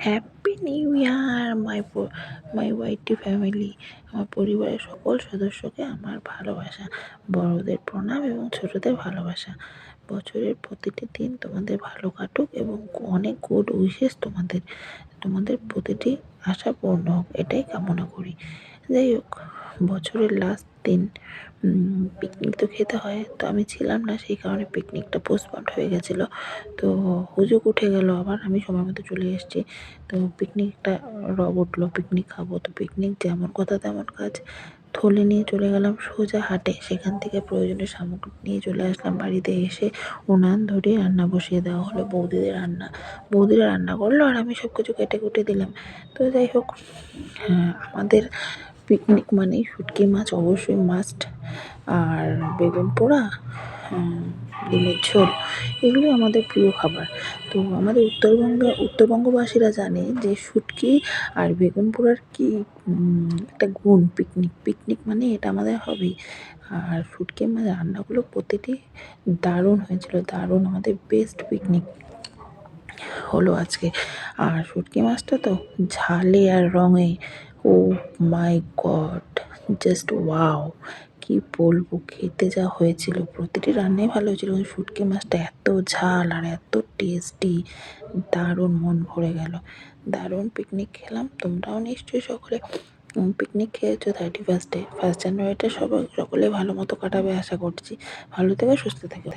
Happy new year my my YT family আমার পরিবারের সকল সদস্যকে আমার ভালোবাসা, বড়দের প্রণাম এবং ছোটদের ভালোবাসা। বছরের প্রতিটি দিন তোমাদের ভালো কাটুক এবং অনেক গুড উইশেস তোমাদের তোমাদের প্রতিটি আশা পূর্ণ হোক, এটাই কামনা করি। যাই হোক বছরের লাস্ট দিন পিকনিক তো খেতে হয়, তো আমি ছিলাম না, সেই কারণে পিকনিকটা পোস্টপন্ড হয়ে গেছিল। তো হুজুক উঠে গেল আবার, আমি সময় মতো চলে এসেছি। তো পিকনিকটা রব উঠল পিকনিক খাব। তো পিকনিক যেমন কথা তেমন কাজ। থলে নিয়ে চলে গেলাম সোজা হাটে। সেখান থেকে প্রয়োজনীয় সামগ্রী নিয়ে চলে আসলাম বাড়িতে এসে। উনান ধরে রান্না বসিয়ে দেওয়া হলো বৌদিদের রান্না। বৌদিরা রান্না করল আর আমি সব কিছু কেটে কুটে দিলাম। তো যাই হোক হ্যাঁ আমাদের পিকনিক মানেই শুটকি মাছ, অবশ্যই মাস্ট আর বেগুন পোড়া ডিমের ঝোল এগুলো আমাদের প্রিয় খাবার। তো আমাদের উত্তরবঙ্গ, উত্তরবঙ্গবাসীরা জানে যে শুটকি আর বেগুন পোড়ার কি একটা গুণ পিকনিক পিকনিক মানে এটা আমাদের হবেই আর শুটকি মাছ রান্নাগুলো প্রতিটি দারুণ হয়েছিল, দারুণ আমাদের বেস্ট পিকনিক হলো আজকে। আর শুটকি মাছটা তো ঝালে আর রঙে oh my god just wow কি বলব, খেতে যা হয়েছিল। প্রতিটি রান্নাই ভালো হয়েছিল। শুটকি মাছটা এত ঝাল আর এত টেস্টি দারুণ মন ভরে গেল। দারুণ পিকনিক খেলাম। তোমরাও নিশ্চয়ই সকলে পিকনিক খেয়েছো থার্টি ফার্স্টে ফার্স্ট জানুয়ারিটা সবাই, সকলে ভালো মতো কাটাবে আশা করছি। ভালো থেকে, সুস্থ থেকো।